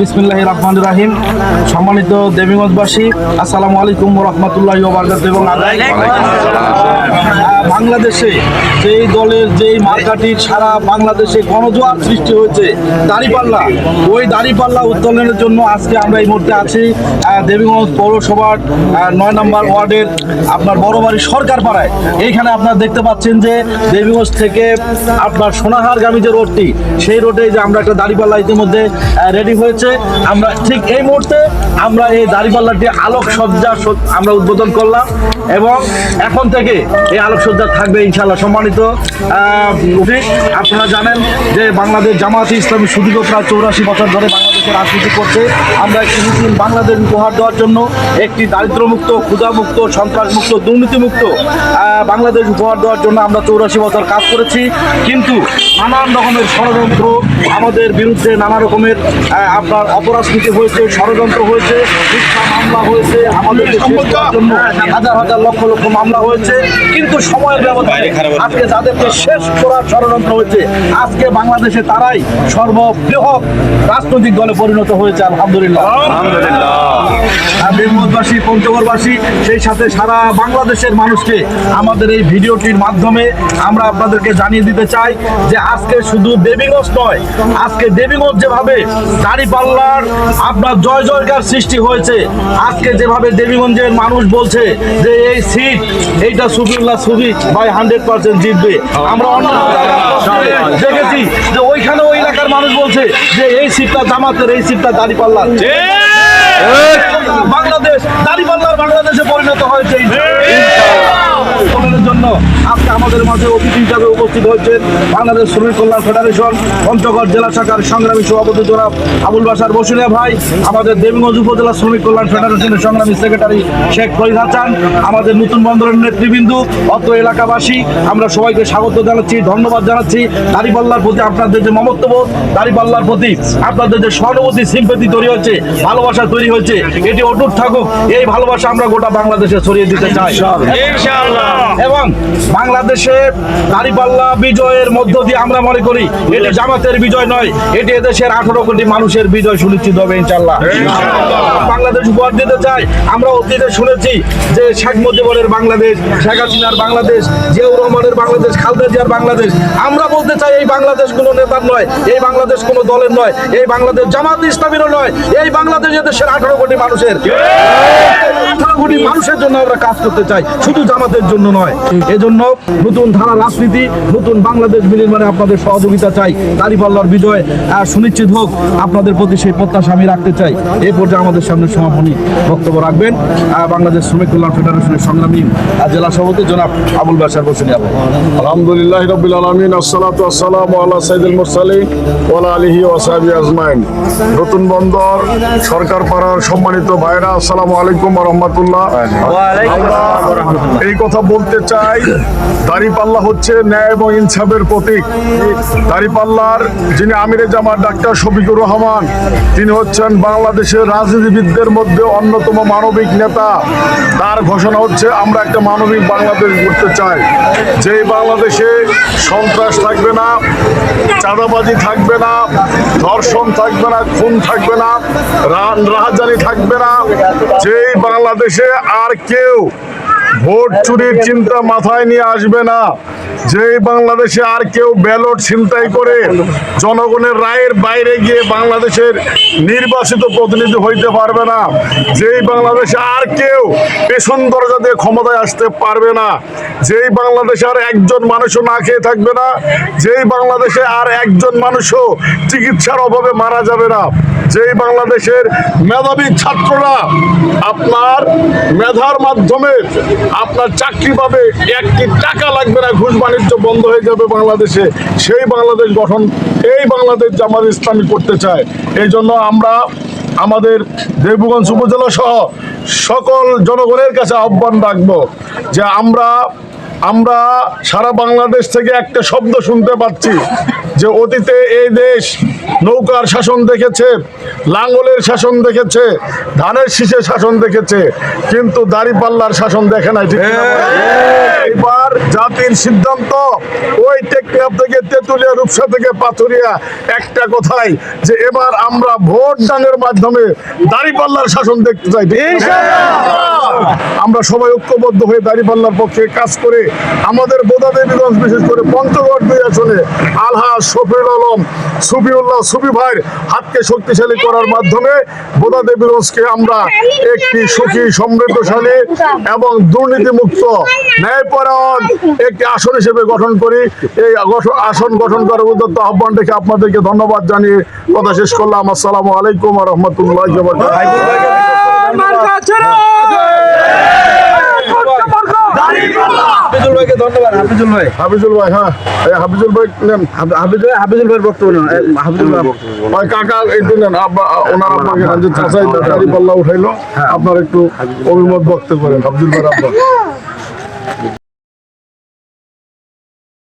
বিসমিল্লাহির রহমানির সম্মানিত দেবীগঞ্জবাসী আসসালামু আলাইকুম রাহমাতুল্লাহি এবং বাংলাদেশে যেই দলের যেই মার্কাটির সারা বাংলাদেশে গণজোয়ার সৃষ্টি হয়েছে, দাঁড়িপাল্লা। ওই দাঁড়িপাল্লা উত্তোলনের জন্য আজকে আমরা এই মুহূর্তে আছি। দেবীগঞ্জ পৌরসভার নয় নম্বর ওয়ার্ডের আপনার বড় বাড়ি সরকার পাড়ায়। এইখানে আপনারা দেখতে পাচ্ছেন যে দেবীগঞ্জ থেকে আপনার সোনাহারগামী যে রোডটি, সেই রোডে যে আমরা একটা দাঁড়িপাল্লা ইতিমধ্যে রেডি হয়েছে। আমরা ঠিক এই মুহূর্তে আমরা এই দাঁড়িপাল্লাটি আলোকসজ্জা আমরা উদ্বোধন করলাম এবং এখন থেকে এই আলোকসজ্জা থাকবে ইনশাল্লাহ সম্মানিত। আপনারা জানেন যে বাংলাদেশ জামায়াতে ইসলামী সুদীর্ঘ প্রায় চৌরাশি বছর ধরে বাংলাদেশে রাজনীতি করছে। আমরা একটি বাংলাদেশ উপহার দেওয়ার জন্য একটি দারিদ্র্যমুক্ত, ক্ষুধামুক্ত, সন্ত্রাসমুক্ত, দুর্নীতিমুক্ত বাংলাদেশ উপহার দেওয়ার জন্য আমরা চৌরাশি বছর কাজ করেছি। কিন্তু নানান রকমের ষড়যন্ত্র আমাদের বিরুদ্ধে নানা রকমের আপনার অপরাজনীতি হয়েছে ষড়যন্ত্র হয়েছে মিথ্যা মামলা হয়েছে আমাদের জন্য হাজার হাজার লক্ষ লক্ষ মামলা হয়েছে কিন্তু সময়ের ব্যবধানে আজকে যাদেরকে শেষ করার ষড়যন্ত্র হয়েছে আজকে বাংলাদেশে তারাই সর্ববৃহৎ রাজনৈতিক দলে পরিণত হয়েছে আলহামদুলিল্লাহ। আর বীরমতবাসী পঞ্চগড়বাসী সেই সাথে সারা বাংলাদেশের মানুষকে আমাদের এই ভিডিওটির মাধ্যমে আমরা আপনাদেরকে জানিয়ে দিতে চাই যে আজকে শুধু দেবীগঞ্জ নয়। আজকে দেবীগঞ্জ যেভাবে দাঁড়িপাল্লার আপনার জয় জয়কার সৃষ্টি হয়েছে আজকে যেভাবে দেবীগঞ্জের মানুষ বলছে যে এই সিট এইটা Sufiullah Sufi by hundred percent জিতবে। আমরা অন্য দেখেছি যে ওইখানে ওই এলাকার মানুষ বলছে যে এই সিটটা জামাতের এই সিটটা দাঁড়িপাল্লার বাংলাদেশ দাঁড়িপাল্লার বাংলাদেশে পরিণত হয়েছে। জন্য আজকে আমাদের মাঝে অতিথি হিসাবে উপস্থিত হয়েছেন বাংলাদেশ শ্রমিক কল্যাণ ফেডারেশন পঞ্চগড় জেলা শাখার সংগ্রামী সভাপতি জনাব আবুল বাসার বসুলিয়া ভাই আমাদের দেবীগঞ্জ উপজেলা শ্রমিক কল্যাণ ফেডারেশনের সংগ্রামী সেক্রেটারি শেখ ফরিদ হাসান আমাদের নতুন বন্দরের নেতৃবৃন্দ অত্র এলাকাবাসী আমরা সবাইকে স্বাগত জানাচ্ছি ধন্যবাদ জানাচ্ছি। দাঁড়িপাল্লার প্রতি আপনাদের যে মমত্ববোধ দাঁড়িপাল্লার প্রতি আপনাদের যে সহানুভূতি সিম্পতি তৈরি হচ্ছে ভালোবাসা তৈরি হয়েছে এটি অটুট থাকুক এই ভালোবাসা আমরা গোটা বাংলাদেশে ছড়িয়ে দিতে চাই। এবং বাংলাদেশে দাঁড়িপাল্লা বিজয়ের মধ্য দিয়ে আমরা মনে করি এটি জামাতের বিজয় নয় এটি এদেশের আঠারো কোটি মানুষের বিজয় সুনিশ্চিত হবে ইনশাল্লাহ বাংলাদেশ উপহার দিতে চাই আমরা অতীতে শুনেছি যে শেখ মুজিবুরের বাংলাদেশ শেখ হাসিনার বাংলাদেশ জিয়াউর রহমানের বাংলাদেশ খালেদা জিয়ার বাংলাদেশ। আমরা বলতে চাই এই বাংলাদেশ কোনো নেতার নয় এই বাংলাদেশ কোনো দলের নয় এই বাংলাদেশ জামাত ইসলামীরও নয় এই বাংলাদেশ দেশের আঠারো কোটি মানুষের। আঠারো কোটি মানুষের জন্য আমরা কাজ করতে চাই শুধু জামাতের জন্য নয়। এজন্য নতুন ধারা রাজনীতি নতুন বাংলাদেশ বিনির্মাণে আপনাদের সহযোগিতা চাই। দাঁড়িপাল্লার বিজয় সুনিশ্চিত হোক আপনাদের প্রতি সেই প্রত্যাশা আমি রাখতে চাই। এই পর্যায়ে আমাদের সামনে সমাপনী বক্তব্য রাখবেন। বাংলাদেশ শ্রমিক কল্যাণ ফেডারেশনের সংগ্রামী জেলা সভাপতি জনাব আবুল বাসার বসুন আলহামদুলিল্লাহ রবিল আলমিন আসসালাতু আসসালামু আলা সাইদুল মুরসালিন ওয়ালা আলিহি ওয়াসাবি আজমাইন। নতুন বন্দর সরকার পাড়ার সম্মানিত ভাইরা আসসালামু আলাইকুম রাহমাতুল্লাহ। এই কথা বলতে চাই দাড়িপাল্লা হচ্ছে ন্যায় এবং ইনসাফের প্রতীক। দাড়িপাল্লার যিনি আমিরে জামাত, ডাক্তার শফিকুর রহমান, তিনি হচ্ছেন বাংলাদেশের রাজনীতিবিদদের মধ্যে অন্যতম মানবিক নেতা। তার ঘোষণা হচ্ছে, আমরা একটা মানবিক বাংলাদেশ গড়তে চাই। যেই বাংলাদেশে সন্ত্রাস থাকবে না, চাঁদাবাজি থাকবে না, ধর্ষণ থাকবে না, খুন থাকবে না, রান রাহাজানি থাকবে না, যেই বাংলাদেশে আর কেউ ভোট চুরির চিন্তা মাথায় নিয়ে আসবে না। যেই বাংলাদেশে আর কেউ ব্যালট ছিনতাই করে, জনগণের রায়ের বাইরে গিয়ে বাংলাদেশের নির্বাচিত প্রতিনিধি হইতে পারবে না। যেই বাংলাদেশে আর কেউ পেছন দরজা দিয়ে ক্ষমতায় আসতে পারবে না। যেই বাংলাদেশে আর একজন মানুষও না খেয়ে থাকবে না। যেই বাংলাদেশে আর একজন মানুষও চিকিৎসার অভাবে মারা যাবে না। যেই বাংলাদেশের মেধাবী ছাত্ররা আপনার মেধার মাধ্যমে আপনার চাকরি পাবে, একটি টাকা লাগবে না, ঘুষ বাণিজ্য বন্ধ হয়ে যাবে বাংলাদেশে। সেই বাংলাদেশ গঠন, এই বাংলাদেশ জামাত ইসলামী করতে চায়। এই জন্য আমরা আমাদের দেবগঞ্জ উপজেলা সহ সকল জনগণের কাছে আহ্বান রাখব যে আমরা আমরা সারা বাংলাদেশ থেকে একটা শব্দ শুনতে পাচ্ছি যে অতীতে এই দেশ নৌকার শাসন দেখেছে লাঙ্গলের শাসন দেখেছে ধানের শীষের শাসন দেখেছে কিন্তু দাড়িপাল্লার শাসন দেখে নাই ঠিক কিনা এবার জাতির সিদ্ধান্ত ওই টেকনাফ থেকে তেতুলিয়া রূপসা থেকে পাথুরিয়া একটা কথাই যে এবার আমরা ভোট দানের মাধ্যমে দাড়িপাল্লার শাসন দেখতে চাই ঠিক? আমরা সবাই ঐক্যবদ্ধ হয়ে দাঁড়িয়ে দাঁড়িপাল্লার পক্ষে কাজ করে আমাদের বোদা দেবীগঞ্জ বিশেষ করে পঞ্চগড় দুই আসনে আলহাজ শফিউল আলম, সুফিউল্লাহ সুফি ভাইয়ের হাতকে শক্তিশালী করার মাধ্যমে বোদা দেবীগঞ্জকে আমরা একটি সুখী, সমৃদ্ধশালী এবং দুর্নীতিমুক্ত ন্যায়পরায়ণ একটি আসন হিসেবে গঠন করি। এই আসন গঠন করার উদ্যত্ত আহ্বান রেখে আপনাদেরকে ধন্যবাদ জানিয়ে কথা শেষ করলাম। আসসালামু আলাইকুম রহমতুল্লাহ হাফিজুল ভাইকে ধন্যবাদ হাফিজুল ভাই। হাফিজুল ভাই হ্যাঁ। হাফিজুল ভাই নেন। হাফিজুল ভাই হাফিজুল ভাইয়ের বক্তব্য নেন। হাফিজুল ভাই ভাই কাকা এই নেন আব্বা- ওনার আপনাকে যে চাচাই দাড়ি পাল্লা উঠাইলো আপনার একটু অভিমত বক্তব্য করেন হাফিজুল ভাই আব্বা।